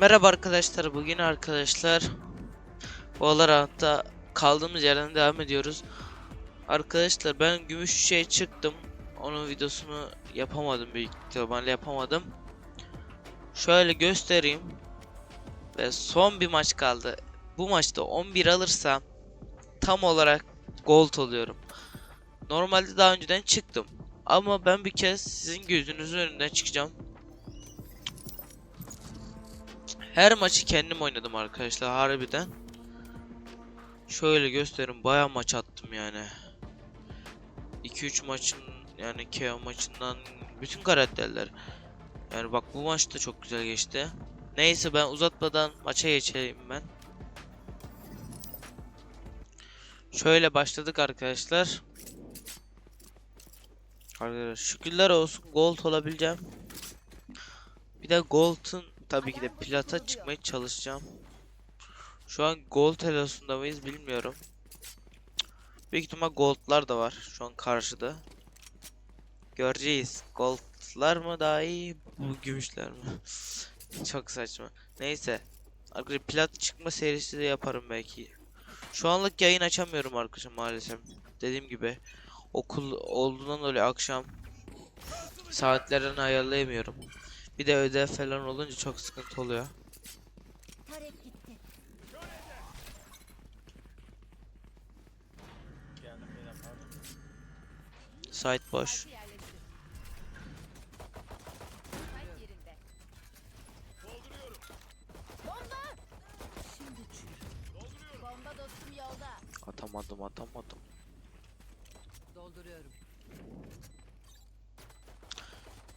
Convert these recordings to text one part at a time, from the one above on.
Merhaba arkadaşlar. Bugün arkadaşlar Valorant'ta kaldığımız yerden devam ediyoruz. Arkadaşlar ben gümüş şey çıktım. Onun videosunu yapamadım büyük ihtimalle yapamadım. Şöyle göstereyim. Ve son bir maç kaldı. Bu maçta 11 alırsam tam olarak gold oluyorum. Normalde daha önceden çıktım. Ama ben bir kez sizin gözünüzün önünden çıkacağım. Her maçı kendim oynadım arkadaşlar harbiden. Şöyle göstereyim baya maç attım yani. 2-3 maçın yani KO maçından bütün karakterler. Yani bak bu maç da çok güzel geçti. Neyse ben uzatmadan maça geçeyim ben. Şöyle başladık arkadaşlar. Arkadaşlar şükürler olsun gold olabileceğim. Bir de gold'un tabii ki de plata çıkmaya çalışacağım. Şu an gold helosunda mıyız bilmiyorum. Büyük ihtimal gold'lar da var şu an karşıda. Göreceğiz. Gold'lar mı daha iyi, bu gümüşler mi? Çok saçma. Neyse. Arkadaşlar plat çıkma serisi de yaparım belki. Şu anlık yayın açamıyorum arkadaşlar maalesef. Dediğim gibi okul olduğundan dolayı akşam saatlerini ayarlayamıyorum. Bir de ödev falan olunca çok sıkıntı oluyor. Site boş. Atamadım atamadım. Dolduruyorum.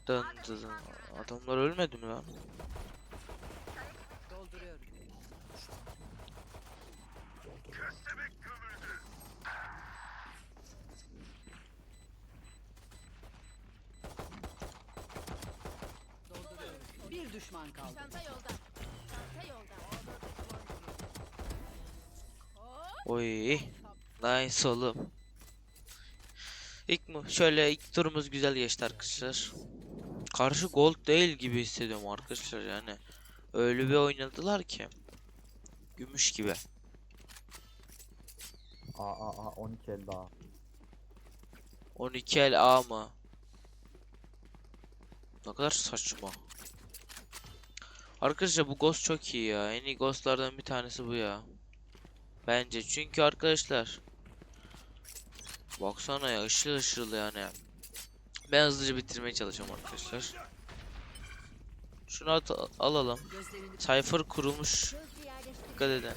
Dın dın. Adamlar ölmedi mi lan? Dolduruyorum. Bir düşman kaldı. Çanta yolda. Çanta yolda. Oy. Nice oğlum. İlk mu? Şöyle ilk turumuz güzel geçti arkadaşlar. Karşı gold değil gibi hissediyorum arkadaşlar yani. Öyle bir oynadılar ki. Gümüş gibi. Aa aa aa 12 el daha. 12 el A mı? Ne kadar saçma. Arkadaşlar bu ghost çok iyi ya. En iyi ghostlardan bir tanesi bu ya. Bence çünkü arkadaşlar Baksana ya ışıl ışıl yani. Ben hızlıca bitirmeye çalışıyorum arkadaşlar. Şunu at alalım. Cypher kurulmuş. Dikkat edin.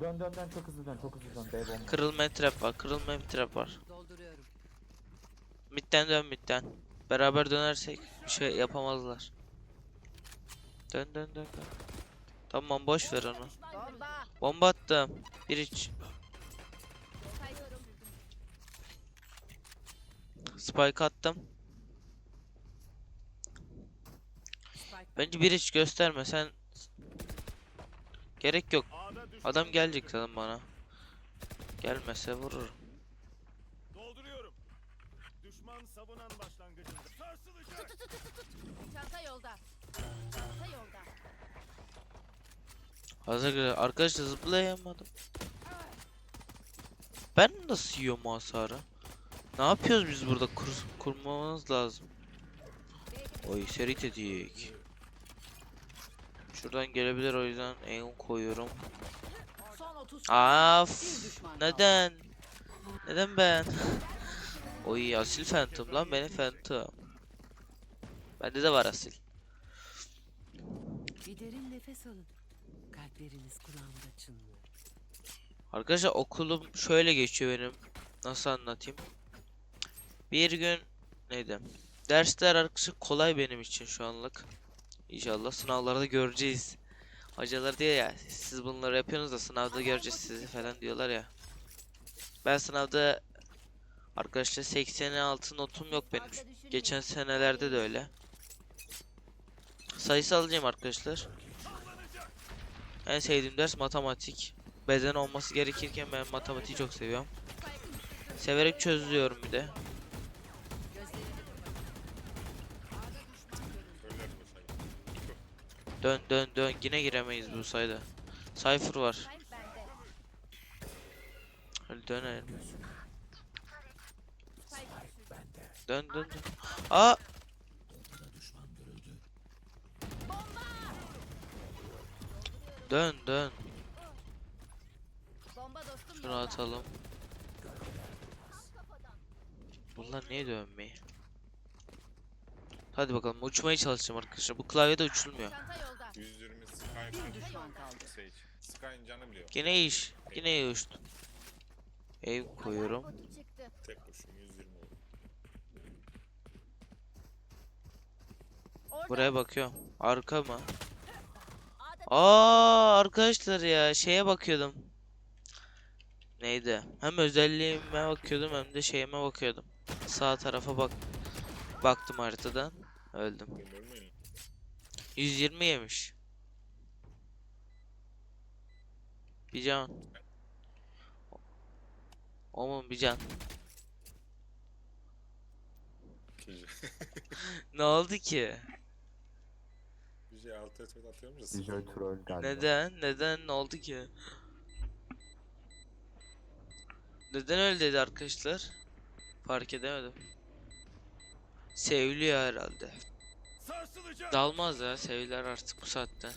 Dön dön dön çok hızlı dön çok hızlı dön. Bomba. Kırılmayan trap var. Kırılmayan bir trap var. Dolduruyorum. Midden dön midden. Beraber dönersek bir şey yapamazlar. Dön dön dön dön. Tamam boş ver onu. Bomba. Bomba attım. Bir iç. Spike attım. Bence bir iç gösterme sen. Gerek yok. Adam gelecek zaten bana. Gelmese vurur. Dolduruyorum. Düşman savunan başlangıcında. Sarsılacak. Çanta yolda. Çanta yolda. Hazır arkadaşlar zıplayamadım. Ben nasıl yiyorum o hasarı? Ne yapıyoruz biz burada? Kur kurmamız lazım. Oy seri tedik. Şuradan gelebilir o yüzden aim koyuyorum. Son 30 Af. Neden? Neden ben? Oy asil phantom lan benim phantom. Bende de var asil. Bir derin nefes alın. Kalpleriniz kulağımda çınlıyor. Arkadaşlar okulum şöyle geçiyor benim. Nasıl anlatayım? Bir gün neydi? Dersler arkadaşlar kolay benim için şu anlık. İnşallah sınavlarda göreceğiz. Hocalar diyor ya siz bunları yapıyorsunuz da sınavda göreceğiz sizi falan diyorlar ya. Ben sınavda arkadaşlar 80'e altı notum yok benim. Geçen senelerde de öyle. Sayısı alacağım arkadaşlar. En sevdiğim ders matematik. Beden olması gerekirken ben matematiği çok seviyorum. Severek çözüyorum bir de. Dön dön dön yine giremeyiz bu sayda. Cypher var. Hadi dönelim. Dön dön dön. Aa! Dön dön. Şunu atalım. Bunlar niye dönmeyi? Hadi bakalım uçmaya çalışacağım arkadaşlar. Bu klavyede uçulmuyor. Çanta yolda. 120 Sky Bir düşman kaldı. Sage. Sky'ın canı biliyor. Yine iş. Yine iyi uçtu. Ev koyuyorum. Botu çıktı. Tek kurşun 120 oldu. Orada. Buraya bakıyorum. Arka mı? Aa arkadaşlar ya şeye bakıyordum. Neydi? Hem özelliğime bakıyordum hem de şeyime bakıyordum. Sağ tarafa bak baktım haritadan. Öldüm. Musun? 120 yemiş. Bir can. Oğlum bir can. Ne oldu ki? Bir şey altı etmet atıyor musun? Dijoy troll galiba. Neden? Neden ne oldu ki? Neden öyle dedi arkadaşlar? Fark edemedim. Seviliyor herhalde. Dalmaz ya seviler artık bu saatten.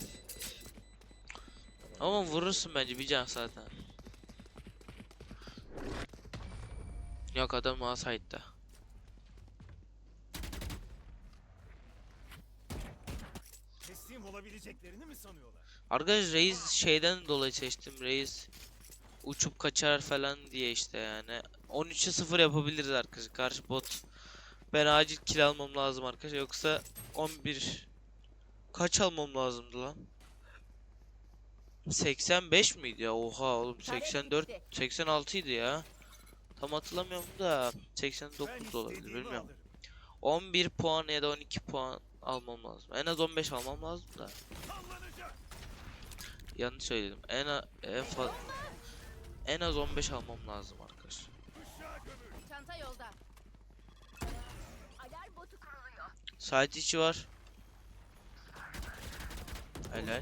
Ama vurursun bence bir can zaten. Yok adam A-side'da. Teslim olabileceklerini mi sanıyorlar? Arkadaş Reis şeyden dolayı seçtim. Reis uçup kaçar falan diye işte yani. 13'e 0 yapabiliriz arkadaşlar. Karşı bot. Ben acil kill almam lazım arkadaşlar. Yoksa 11 kaç almam lazımdı lan? 85 miydi ya? Oha oğlum Taret 84 bitti. 86 idi ya. Tam hatırlamıyorum da 89 Ben da olabilir bilmiyorum. alırım. 11 puan ya da 12 puan almam lazım. En az 15 almam lazım da. Yanlış söyledim. En en en az 15 almam lazım arkadaşlar. Site içi var. Helal.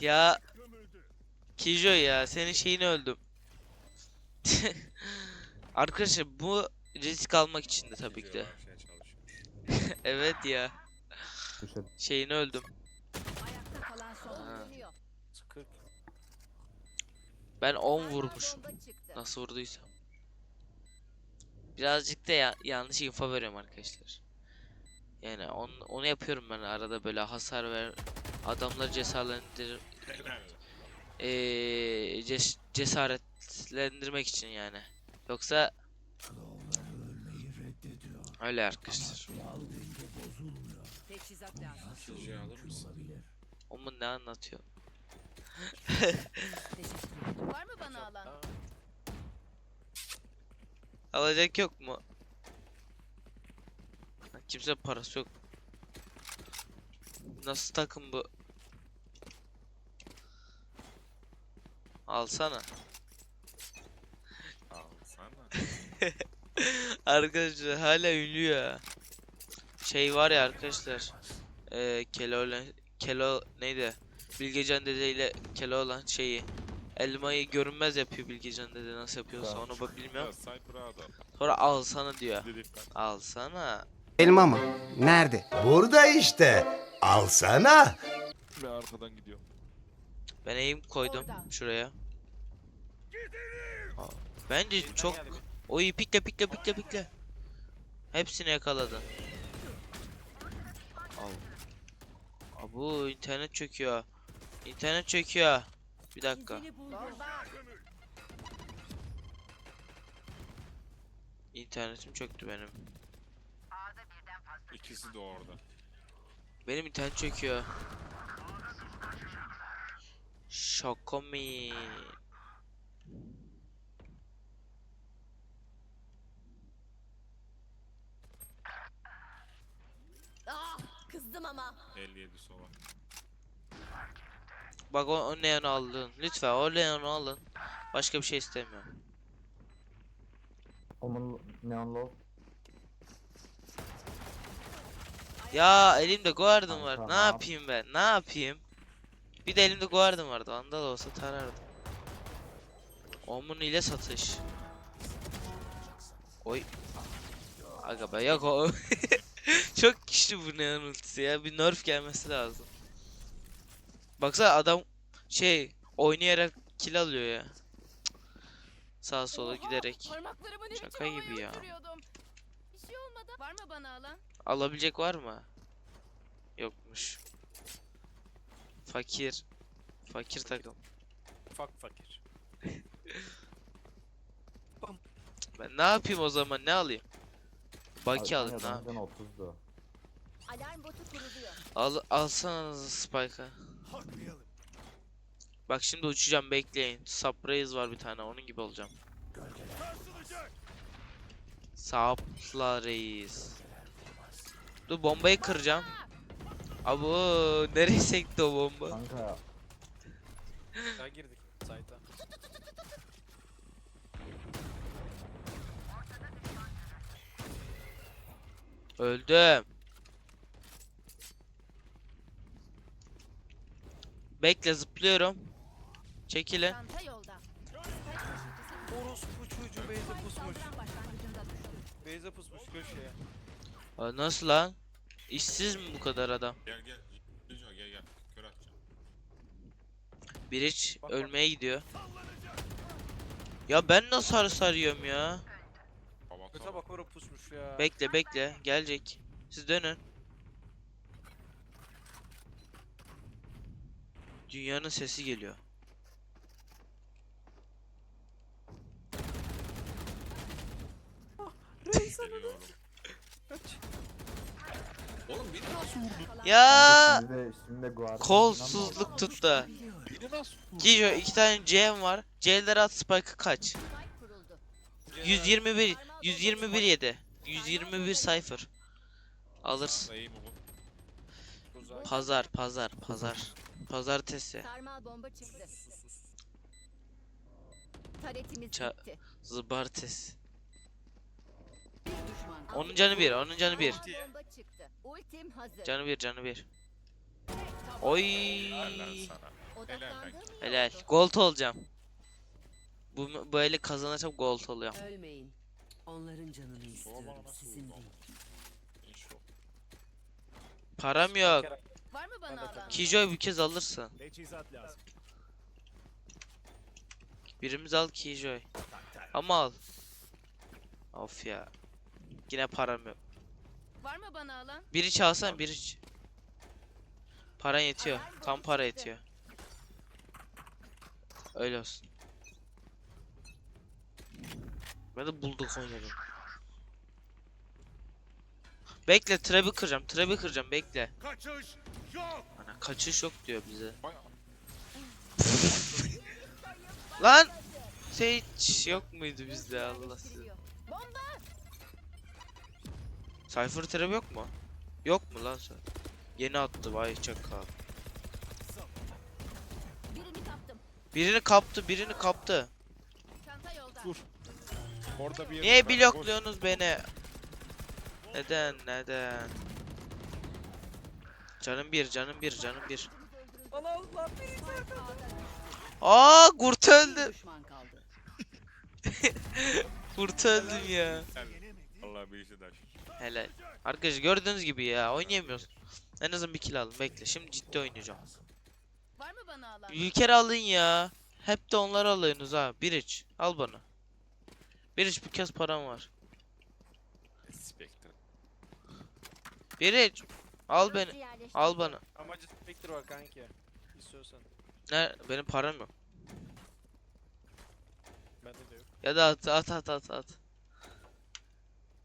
Ya. Kijo ya senin şeyini öldüm. Arkadaşlar bu risk almak için de tabii ki evet ya. Şeyini öldüm. Ayakta kalan son. Ha. Dönüyor. Sıkık. Ben 10 Sarmal vurmuşum. Nasıl vurduysam. Birazcık da ya- yanlış info veriyorum arkadaşlar. Yani onu, onu yapıyorum ben arada böyle hasar ver adamları cesaretlendir eee, ces- cesaretlendirmek için yani. Yoksa öyle arkadaşlar. Alır mısın? Ama ne anlatıyor? Var mı bana alan? Alacak yok mu? Kimse parası yok. Nasıl takım bu? Alsana. Alsana. Arkadaşlar hala ünlü ya. Şey var ya arkadaşlar. Eee Kelo Kelo neydi? Bilgecan Dede ile Keloğlan şeyi elmayı görünmez yapıyor Bilgecan Dede nasıl yapıyorsa onu ba- bilmiyorum. Sonra alsana diyor. Alsana. Elma mı? Nerede? Burada işte. Alsana. Ve arkadan gidiyor. Ben eğim koydum Orada. şuraya. Aa, Bence çok o iyi pikle pikle pikle pikle. Hepsini yakaladın. Al. Aa, bu internet çöküyor. İnternet çöküyor. Bir dakika. İnternetim çöktü benim. İkisi de orada. Benim internet çöküyor. Şaka mı? Ah, kızdım ama. 57 sova. Bak o, o neonu alın. Lütfen o neonu alın. Başka bir şey istemiyorum. Omun neon low. Ya elimde guardian var. Ne yapayım ben? Ne yapayım? Bir de elimde guardian vardı. Vandal olsa tarardım. Omun ile satış. Oy. Aga be yok o. Çok güçlü bu neon ultisi ya. Bir nerf gelmesi lazım. Baksana adam şey oynayarak kill alıyor ya. Sağa sola giderek. Ne Şaka gibi ya. Bir şey olmadı. Var mı bana alan? Alabilecek var mı? Yokmuş. Fakir. Fakir takım. Ufak fakir. Ben ne yapayım o zaman ne alayım? Baki aynen, ha. benden 30'du. Alarm botu kuruluyor. Al alsana Spike'ı. Bak şimdi uçacağım bekleyin. Surprise var bir tane onun gibi olacağım. Sarsılacak. Sapla reis. Dur bombayı kıracağım. Abo nereye sekti o bomba? Kanka Daha girdik site'a. Öldüm. Bekle zıplıyorum. Çekilin. Çanta yolda. Orospu çocuğu Beyze pusmuş. Beyze pusmuş köşeye. Aa, nasıl lan? İşsiz mi bu kadar adam? Gel gel. Gel gel gel. Kör atacağım. Biriç Bak, bak. ölmeye gidiyor. Sallanacak. Ya ben nasıl sarı sarıyorum ya? Köte bak oraya pusmuş ya. Bekle bekle gelecek. Siz dönün. Dünyanın sesi geliyor. Oğlum biri nasıl vurdu? Ya şimdi şimdi kolsuzluk tuttu. Nasıl? Gijo iki tane C'm var. C'lere at Spike'ı kaç? Spike kuruldu. 121 121 yedi. 121 cypher. Alırsın. Pazar pazar pazar. Pazartesi. Sarmal bomba çıktı. Taretimiz Ça- bitti. Zıbartesi. Onun canı bir, onun canı bir. Sarmal bomba çıktı. Ultim hazır. Canı bir, canı bir. Oy. Odaklandığım iyi Helal. Gold olacağım. Bu böyle kazanacağım gold oluyorum. Ölmeyin. Onların canını istiyorum, sizin değil. Param yok. Var mı bana alan? Kijoy bir kez alırsın. Teçhizat lazım. Birimiz al Kijoy. Ama al. Of ya. Yine param yok. Var mı bana alan? Biri çalsan biri Paran yetiyor. Tam para yetiyor. Öyle olsun. Ben de bulduk oynadım. Bekle trap'i kıracağım. Trap'i kıracağım bekle. Kaçış. Ana kaçış yok diyor bize. Lan! Şey hiç yok muydu bizde Allah sizi. Cypher trap yok mu? Yok mu lan sen? Yeni attı vay çakal. Birini kaptım. Birini kaptı, birini kaptı. Çanta yolda. Dur. Orada bir Niye blokluyorsunuz beni? Neden, neden? Canım bir, canım bir, canım bir. Aa, kurt Bir öldü. düşman kaldı. Kurt öldüm ya. Allah bir işe daş. Helal. Arkadaşlar gördüğünüz gibi ya oynayamıyoruz. En azından bir kill alın. Bekle şimdi ciddi oynayacağım. Var mı bana alan? Ülker alın ya. Hep de onları alıyorsunuz ha. Bir iç. Al bana. Bir iç bir kez param var. Spectre. Bir iç. Al beni. Al bana. Amacı Spectre var kanki. İstiyorsan. Ne? Benim param yok. Bende de yok. Ya da at at at at at.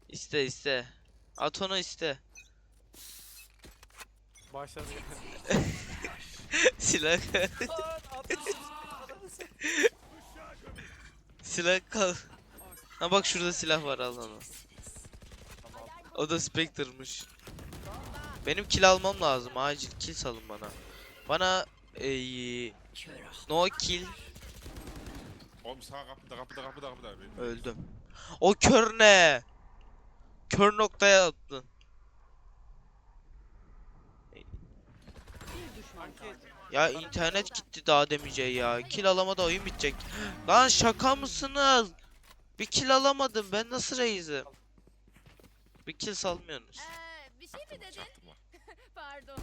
İste iste. At onu iste. Başladı. Silah. silah kal. Ha bak şurada silah var al onu. O da Spectre'mış. Benim kill almam lazım. Acil kill salın bana. Bana Ey, no kill Oğlum sağ kapıda kapıda kapıda kapıda. Benim- öldüm. O kör ne? Kör noktaya attın. Bir düşman kaldı. Ya internet gitti daha demeyeceği ya. Kill alamadı oyun bitecek. Lan şaka mısınız? Bir kill alamadım. Ben nasıl reizim? Bir kill salmıyorsunuz. Ee, bir şey mi dedin? Pardon.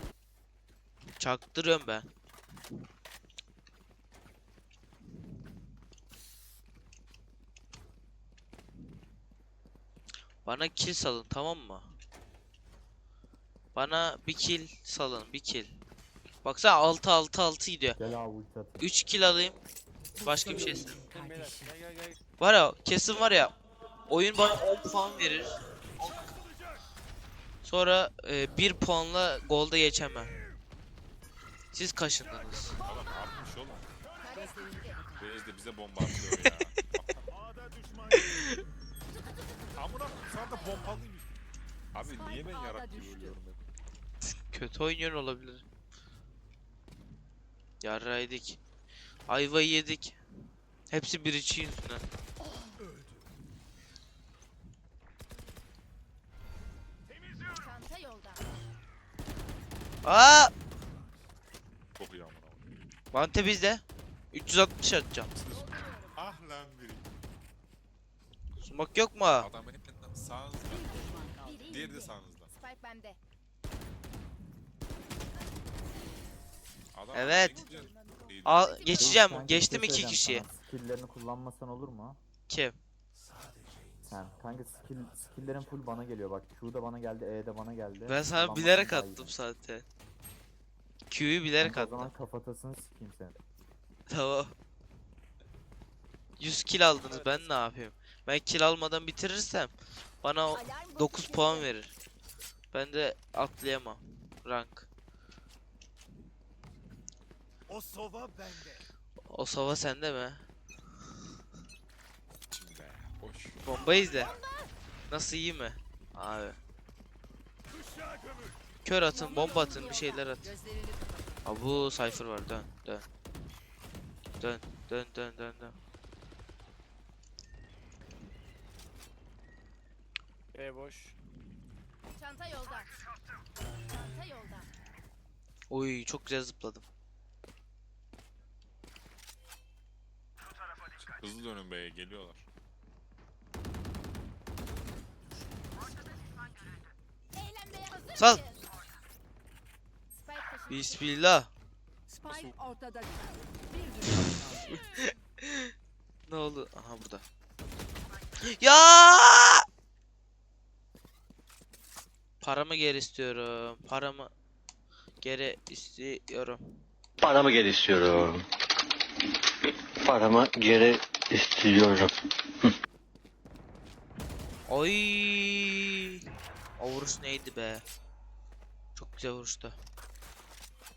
Çaktırıyorum ben. Bana kill salın tamam mı? Bana bir kill salın bir kill. Baksana 6 6 6 gidiyor. Gel abi ulti at. 3 kill alayım. Başka bir şey. Var ya kesin var ya. Oyun bana 10 puan verir. Sonra 1 puanla golda geçemem. Siz kaşındınız. Adam ne yapmış oğlum? Kapat. Reis de bize bomba atıyor ya. Amına da pompalıymış. Abi niye ben düştü. ölüyorum hep? Kötü oynuyor olabilir. Yarraydık. Ayvayı yedik. Hepsi bir içi yüzünden. Aa! Çok iyi amına koyayım. Vante bizde. 360 atacağım. Ah lan biri. Sumak yok mu? Adam hemen sağınızda. Diğeri de sağınızda. Spike bende. Adam Evet. Al geçeceğim. Geçtim iki kişiyi. Skill'lerini kullanmasan olur mu? Kim? Sen. Kanka skill, skill'lerin full bana geliyor bak. Q da bana geldi, E de bana geldi. Ben sana Kullanmasan bilerek daha iyi. attım zaten. Q'yu bilerek Kanka O zaman attım. kafatasını sikeyim seni. Tamam. 100 kill aldınız ben ne yapayım? Ben kill almadan bitirirsem bana o Alarm botu 9 çıktı. puan verir. Ben de atlayamam. Rank. O sova bende. O sava sende mi? Boş. Bomba izle. Nasıl iyi mi? Abi. Kör atın, bomba atın, bir şeyler at. Kapat. Abu Cypher var dön dön. Dön dön dön dön dön. E boş. Çanta yolda. Çanta yolda. Oy çok güzel zıpladım. Hızlı dönün be geliyorlar. Eğlenmeye hazır Sal. Bismillah. Spike ortada düştü. Bir düşman kaldı. Ne oldu? Aha burada. Ya! Paramı geri istiyorum. Paramı geri istiyorum. Paramı geri istiyorum. Paramı geri istiyorum. Oy! O vuruş neydi be? Çok güzel vuruştu.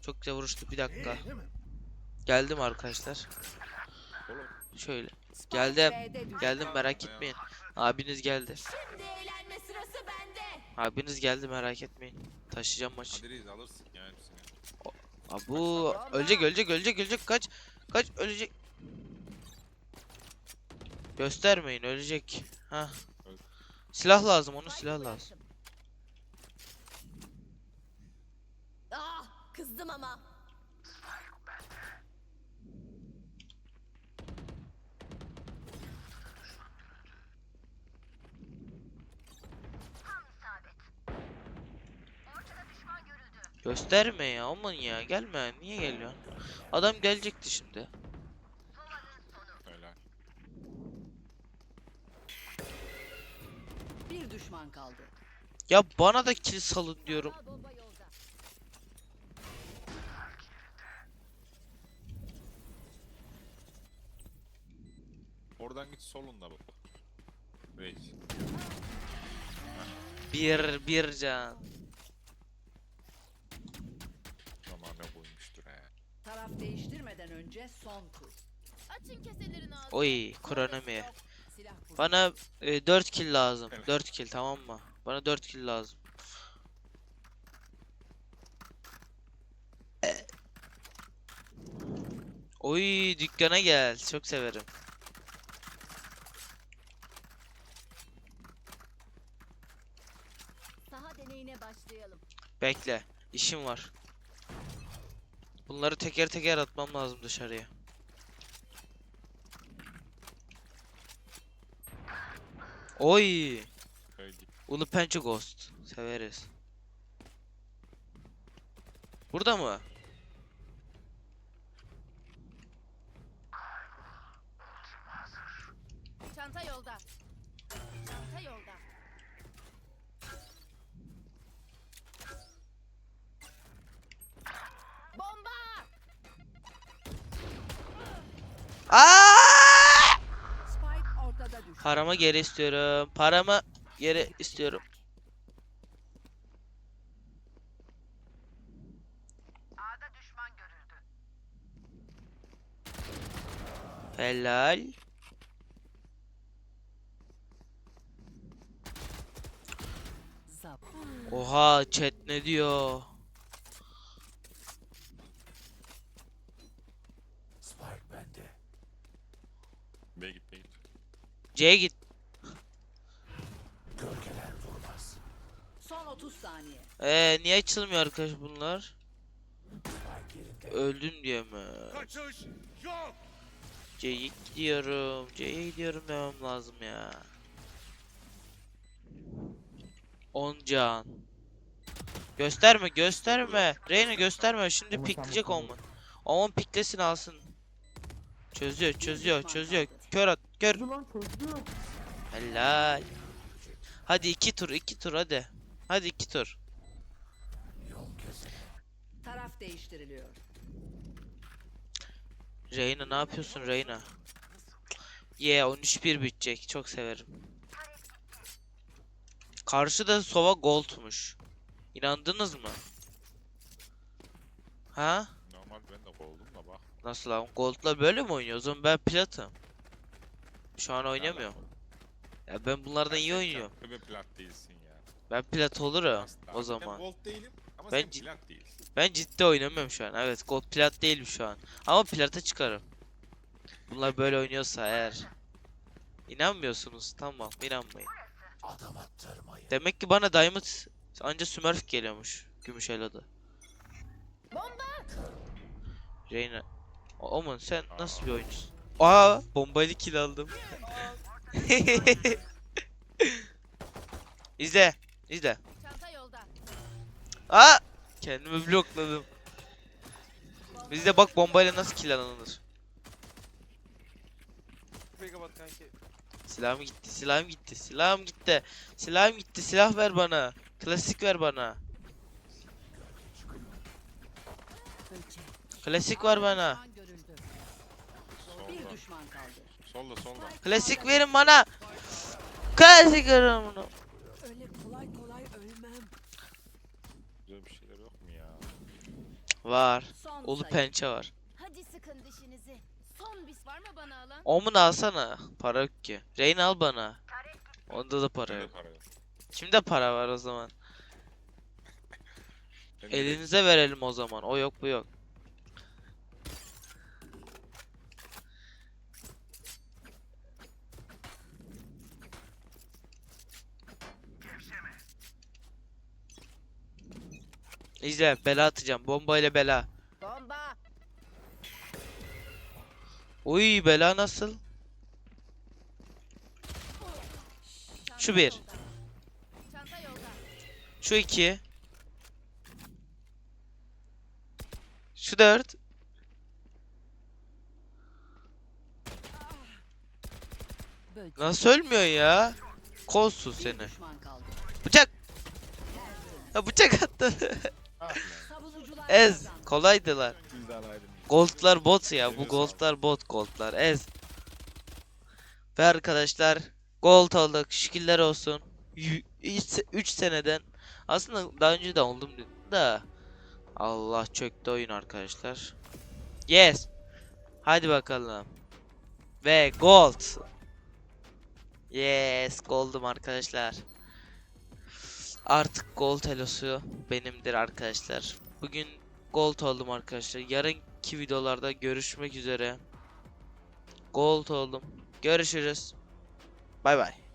Çok güzel vuruştu. Bir dakika. Geldim arkadaşlar. Şöyle. Geldim. Geldim merak etmeyin. Abiniz geldi. Abiniz geldi merak etmeyin. Taşıyacağım maçı. hadi reis alırsın yani hepsini. Abu ölecek ölecek ölecek ölecek kaç kaç ölecek. Göstermeyin ölecek. Ha. Silah lazım onun Spike silah lazım. Ah kızdım ama. Gösterme ya aman ya gelme niye geliyorsun? Adam gelecekti şimdi. Öyle. Bir düşman kaldı. Ya bana da kill salın diyorum. Al bomba yolda. Oradan git solunda bak. Reis. Bir bir can. Aman ne koymuştur he. Taraf değiştirmeden önce son tur. Açın keselerin ağzını. Oy kronomi. Silah. Bana e, 4 kill lazım. Evet. 4 kill tamam mı? Bana 4 kill lazım. Oy dükkana gel. Çok severim. Bekle. işim var. Bunları teker teker atmam lazım dışarıya. Oy. Ulu Pençe Ghost. Severiz. Burada mı? Aa! Paramı geri istiyorum. Paramı geri istiyorum. Helal. Oha chat ne diyor? B git B git. C'ye git. Son 30 saniye. Ee niye açılmıyor arkadaş bunlar? Öldüm diyor mu? Kaçış yok. C'ye gidiyorum. C'ye gidiyorum demem lazım ya. 10 can. Gösterme gösterme. Reyna gösterme. Şimdi pikleyecek olman. Aman piklesin alsın. Çözüyor çözüyor çözüyor. Kör at kör. Çözdü lan çözdü. Helal. Hadi iki tur iki tur hadi. Hadi iki tur. Taraf değiştiriliyor. Reyna ne yapıyorsun Reyna? Yeah 13-1 bitecek. Çok severim. Karşıda Sova Gold'muş. İnandınız mı? Ha? Normal ben de kovuldum da bak. Nasıl lan? Gold'la böyle mi oynuyor? O zaman ben platım. Şu an oynamıyorum. Ya ben bunlardan iyi oynuyorum. Öbe plat değilsin ya. Ben plat olurum Asla. o Ben zaman. gold değilim ama Ben sen cid- plat değilsin. Ben ciddi oynamıyorum şu an. Evet, gold plat değilim şu an. Ama plata çıkarım. Bunlar böyle oynuyorsa eğer. İnanmıyorsunuz. Tamam, inanmayın. Demek ki bana diamond anca smurf geliyormuş. Gümüş eloda. Bomba! Reyna. Oman sen nasıl bir oyuncusun? Aa, bombaylı kill aldım. izle, izle. Aa! Kendimi blokladım. Bizde bak bombayla nasıl kill alınır. Silahım gitti, silahım gitti, silahım gitti. Silahım gitti, silah ver bana. Klasik ver bana. Klasik ver bana. Düşman görüldü. Bir Solda. düşman kaldı. Solda solda. Klasik verin bana. Klasik verin bana. Öyle kolay kolay ölmem. Güzel bir şeyler yok mu ya? Var. Son Ulu sayı. pençe var. Hadi sıkın dişinizi. Son bis var mı bana alan? Omun alsana. Para yok ki. Rain al bana. Onda da para yok. para yok. Kimde para var o zaman? Elinize verelim o zaman. O yok bu yok. İzle bela atacağım. Bomba ile bela. Bomba! Uy bela nasıl? Şu bir. Şu iki. Şu dört. Nasıl ölmüyor ya? Kolsuz Bir seni. Bıçak. Ya bıçak attı. Ez. Kolaydılar. Goldlar bot ya. Bu goldlar bot goldlar. Ez. Ve arkadaşlar gold olduk. Şükürler olsun. 3 seneden. Aslında daha önce de oldum da. Allah çöktü oyun arkadaşlar. Yes. Hadi bakalım. Ve gold. Yes, gold'um arkadaşlar. Artık gold elosu benimdir arkadaşlar. Bugün gold oldum arkadaşlar. Yarın sonraki videolarda görüşmek üzere. Gold oldum. Görüşürüz. Bay bay.